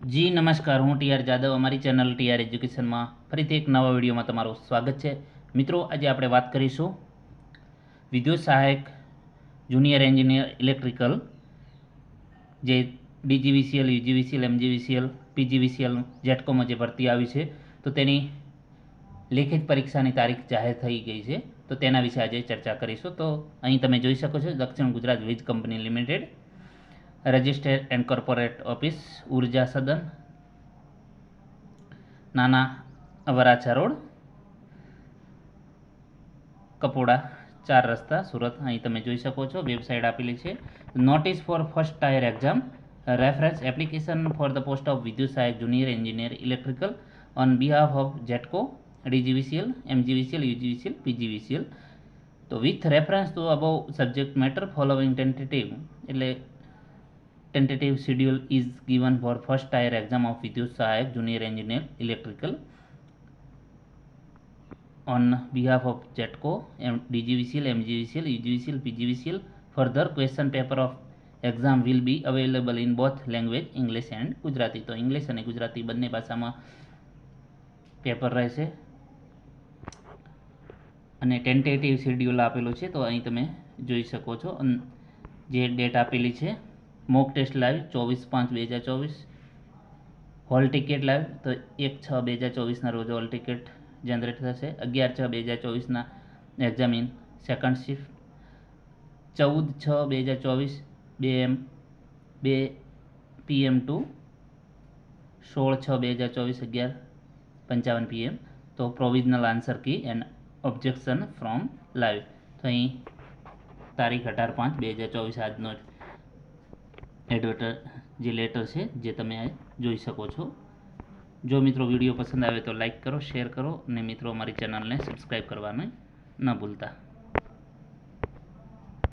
જી, નમસ્કાર. હું ટીઆર જાદવ. અમારી ચેનલ ટીઆર એજ્યુકેશનમાં ફરીથી એક નવા વિડીયોમાં તમારું સ્વાગત છે. મિત્રો, આજે આપણે વાત કરીશું વિદ્યુત સહાયક જુનિયર એન્જિનિયર ઇલેક્ટ્રિકલ, જે ડીજીવીસીએલ, યુજીવીસીએલ, એમજીવીસીએલ, પીજીવીસીએલ જેટકોમાં જે ભરતી આવી છે, તો તેની લેખિત પરીક્ષાની તારીખ જાહેર થઈ ગઈ છે. તો તેના વિશે આજે ચર્ચા કરીશું. તો અહીં તમે જોઈ શકો છો Dakshin Gujarat Vij company limited. Registered and corporate office Urja Sadan નાના વરાછા રોડ કપોડા ચાર રસ્તા સુરત અહીં તમે જોઈ શકો છો વેબસાઇટ આપેલી છે. Notice for first tier exam reference application for the post of Vidyut Sahayak junior engineer electrical on behalf of GETCO DGVCL MGVCL UGVCL PGVCL તો with reference to about subject matter following tentative એટલે tentative schedule is given for first tier exam of Vidyut Sahayak Junior Engineer Electrical on behalf of JETCO, DGVCL, MGVCL, UGVCL, PGVCL. Further question paper of exam will be available in both language English and Gujarati. તો English અને ગુજરાતી બંને ભાષામાં paper રહેશે અને tentative schedule આપેલું છે તો અહીં તમે જોઈ શકો છો જે ડેટ આપેલી છે મોક ટેસ્ટ લાઈવ ચોવીસ પાંચ, બે હજાર ચોવીસ. હોલ ટિકિટ લાઈવ તો એક છ, બે હજાર ચોવીસના રોજ હોલ ટિકિટ જનરેટ થશે. અગિયાર છ, બે હજાર ચોવીસના એક્ઝામ ઇન સેકન્ડ શિફ્ટ ચૌદ છ, બે હજાર ચોવીસ, બે એમ, બે પીએમ ટુ સોળ છ, બે હજાર ચોવીસ, અગિયાર, પંચાવન પીએમ તો provisional answer key and objection from live તો અહીં તારીખ અઢાર પાંચ, બે હજાર ચોવીસ આજનો એડવર્ટર જે લેટર છે, જે તમે જોઈ શકો છો. જો મિત્રો વીડિયો પસંદ આવે તો લાઇક કરો, શેર કરો અને મિત્રો અમારી ચેનલને સબસ્ક્રાઈબ કરવાનું ન ભૂલતા.